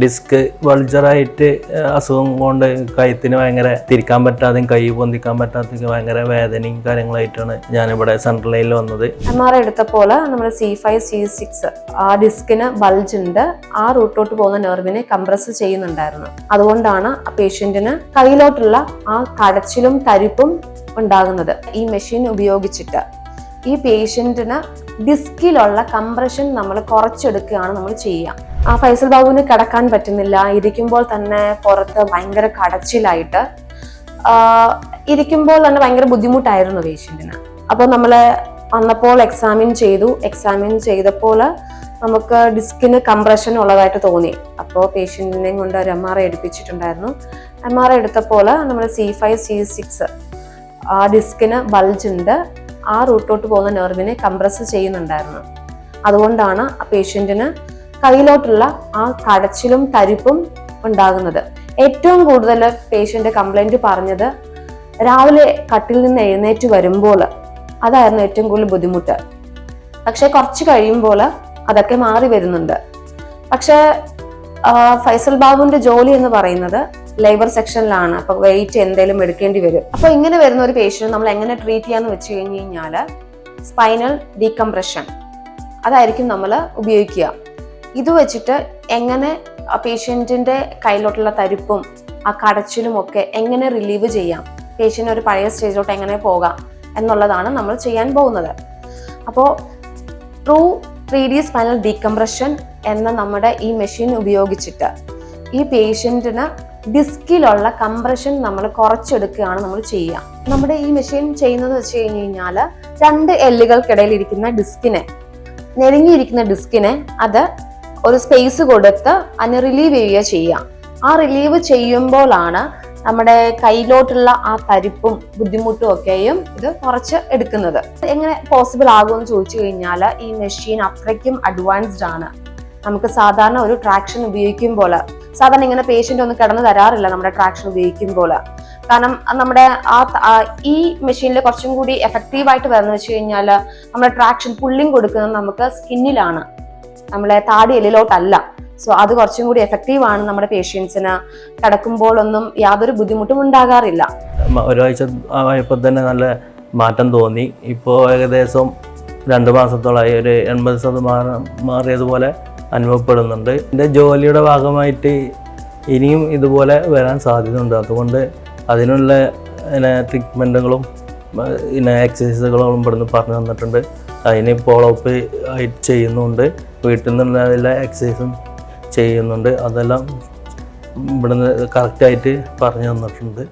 Disk വൾജറായിട്ട് അസുഖം കൊണ്ട് കയത്തിന് ഭയങ്കര തിരിക്കാൻ പറ്റാതെയും കൈ പൊന്തിക്കാൻ പറ്റാത്ത ഭയങ്കര വേദനയും കാര്യങ്ങളായിട്ടാണ് ഇവിടെ സെൻട്രൽ ലൈനിൽ വന്നത്. എം ആർ എടുത്ത എടുത്തപ്പോൾ നമ്മൾ സി ഫൈവ് സി സിക്സ് ആ ഡിസ്കിന് ബൾജ് ഉണ്ട്. ആ റൂട്ടോട്ട് പോകുന്ന നെർവിനെ കംപ്രസ് ചെയ്യുന്നുണ്ടായിരുന്നു. അതുകൊണ്ടാണ് പേഷ്യന്റിന് കയ്യിലോട്ടുള്ള ആ കടച്ചിലും തരിപ്പും ഉണ്ടാകുന്നത്. ഈ മെഷീൻ ഉപയോഗിച്ചിട്ട് ഈ പേഷ്യന്റിന് ഡിസ്കിലുള്ള കംപ്രഷൻ നമ്മൾ കുറച്ചെടുക്കുകയാണ് നമ്മൾ ചെയ്യുക. ആ ഫൈസൽ ബാബുവിന് കിടക്കാൻ പറ്റുന്നില്ല. ഇരിക്കുമ്പോൾ തന്നെ പുറത്ത് ഭയങ്കര കടച്ചിലായിട്ട് ഇരിക്കുമ്പോൾ തന്നെ ഭയങ്കര ബുദ്ധിമുട്ടായിരുന്നു പേഷ്യന്റിന്. അപ്പോൾ നമ്മൾ വന്നപ്പോൾ എക്സാമിൻ ചെയ്തു. എക്സാമിൻ ചെയ്തപ്പോൾ നമുക്ക് ഡിസ്കിന് കംപ്രഷൻ ഉള്ളതായിട്ട് തോന്നി. അപ്പോൾ പേഷ്യന്റിനെയും കൊണ്ട് ഒരു എം ആർ ഐ എടുപ്പിച്ചിട്ടുണ്ടായിരുന്നു. എം ആർ ഐ എടുത്തപ്പോൾ നമ്മൾ സി ഫൈവ് സി സിക്സ് ആ ഡിസ്കിന് ബൾജ് ഉണ്ട്. ആ റൂട്ടോട്ട് പോകുന്ന നെർവിനെ കംപ്രസ് ചെയ്യുന്നുണ്ടായിരുന്നു. അതുകൊണ്ടാണ് ആ പേഷ്യന്റിന് കയ്യിലോട്ടുള്ള ആ കടച്ചിലും തരിപ്പും ഉണ്ടാകുന്നത്. ഏറ്റവും കൂടുതൽ പേഷ്യന്റ് കംപ്ലൈന്റ് പറഞ്ഞത് രാവിലെ കട്ടിൽ നിന്ന് എഴുന്നേറ്റ് വരുമ്പോൾ അതായിരുന്നു ഏറ്റവും കൂടുതൽ ബുദ്ധിമുട്ട്. പക്ഷെ കുറച്ച് കഴിയുമ്പോൾ അതൊക്കെ മാറി വരുന്നുണ്ട്. പക്ഷേ ഫൈസൽ ബാബുവിന്റെ ജോലി എന്ന് പറയുന്നത് ലേബർ സെക്ഷനിലാണ് അപ്പൊ വെയിറ്റ് എന്തെങ്കിലും എടുക്കേണ്ടി വരും. അപ്പൊ ഇങ്ങനെ വരുന്ന ഒരു പേഷ്യന്റ് നമ്മൾ എങ്ങനെ ട്രീറ്റ് ചെയ്യാന്ന് വെച്ച് കഴിഞ്ഞ് കഴിഞ്ഞാൽ സ്പൈനൽ ഡീകംപ്രഷൻ അതായിരിക്കും നമ്മൾ ഉപയോഗിക്കുക. ഇത് വെച്ചിട്ട് എങ്ങനെ ആ പേഷ്യന്റിന്റെ കയ്യിലോട്ടുള്ള തരിപ്പും ആ കടച്ചിലും ഒക്കെ എങ്ങനെ റിലീവ് ചെയ്യാം? പേഷ്യന്റ് ഒരു പഴയ സ്റ്റേജിലോട്ട് എങ്ങനെ പോകാം എന്നുള്ളതാണ് നമ്മൾ ചെയ്യാൻ പോകുന്നത്. അപ്പോൾ true three D spinal decompression എന്ന നമ്മുടെ ഈ മെഷീൻ ഉപയോഗിച്ചിട്ട് ഈ പേഷ്യന്റിന് ഡിസ്കിലുള്ള കംപ്രഷൻ നമ്മൾ കുറച്ചെടുക്കുകയാണ് നമ്മൾ ചെയ്യുക. നമ്മുടെ ഈ മെഷീൻ ചെയ്യുന്നത് വെച്ച് കഴിഞ്ഞ് കഴിഞ്ഞാൽ രണ്ട് എല്ലുകൾക്കിടയിൽ ഇരിക്കുന്ന ഡിസ്കിനെ ഞെരുങ്ങിയിരിക്കുന്ന ഡിസ്കിനെ അത് ഒരു സ്പേസ് കൊടുത്ത് അതിന് റിലീവ് ചെയ്യുക ചെയ്യാം ആ റിലീവ് ചെയ്യുമ്പോഴാണ് നമ്മുടെ കയ്യിലോട്ടുള്ള ആ തരിപ്പും ബുദ്ധിമുട്ടും ഒക്കെയും ഇത് കുറച്ച് എടുക്കുന്നത്. എങ്ങനെ പോസിബിൾ ആകുമെന്ന് ചോദിച്ചു കഴിഞ്ഞാൽ ഈ മെഷീൻ അത്രയ്ക്കും അഡ്വാൻസ്ഡ് ആണ്. നമുക്ക് സാധാരണ ഒരു ട്രാക്ഷൻ ഉപയോഗിക്കുമ്പോൾ സാധാരണ ഇങ്ങനെ പേഷ്യന്റ് ഒന്നും കിടന്നു തരാറില്ല നമ്മുടെ ട്രാക്ഷൻ ഉപയോഗിക്കുമ്പോൾ. കാരണം നമ്മുടെ ആ ഈ മെഷീനിൽ കുറച്ചും കൂടി എഫക്റ്റീവായിട്ട് വരുന്നത് വെച്ച് കഴിഞ്ഞാൽ നമ്മുടെ ട്രാക്ഷൻ പുള്ളിങ് കൊടുക്കുന്നത് നമുക്ക് സ്കിന്നിലാണ് നമ്മളെ താടി എല്ലിലോട്ടല്ല. സോ അത് കുറച്ചും കൂടി എഫക്റ്റീവ് ആണ് നമ്മുടെ പേഷ്യൻസിന് കിടക്കുമ്പോഴൊന്നും യാതൊരു ബുദ്ധിമുട്ടും ഉണ്ടാകാറില്ല. ഒരാഴ്ച ആയപ്പോൾ തന്നെ നല്ല മാറ്റം തോന്നി. ഇപ്പോൾ ഏകദേശം രണ്ട് മാസത്തോളമായി ഒരു എൺപത് ശതമാനം മാറിയതുപോലെ അനുഭവപ്പെടുന്നുണ്ട്. എന്റെ ജോലിയുടെ ഭാഗമായിട്ട് ഇനിയും ഇതുപോലെ വരാൻ സാധ്യതയുണ്ട്. അതുകൊണ്ട് അതിനുള്ള ട്രീറ്റ്മെന്റുകളും പിന്നെ എക്സസൈസുകളും ഇവിടുന്ന് പറഞ്ഞു തന്നിട്ടുണ്ട്. അതിന് ഫോളോ അപ്പ് ആയിട്ട് ചെയ്യുന്നുണ്ട്. വീട്ടിൽ നിന്നുള്ള എല്ലാ എക്സസൈസും ചെയ്യുന്നുണ്ട്. അതെല്ലാം ഇവിടുന്ന് കറക്റ്റായിട്ട് പറഞ്ഞു തന്നിട്ടുണ്ട്.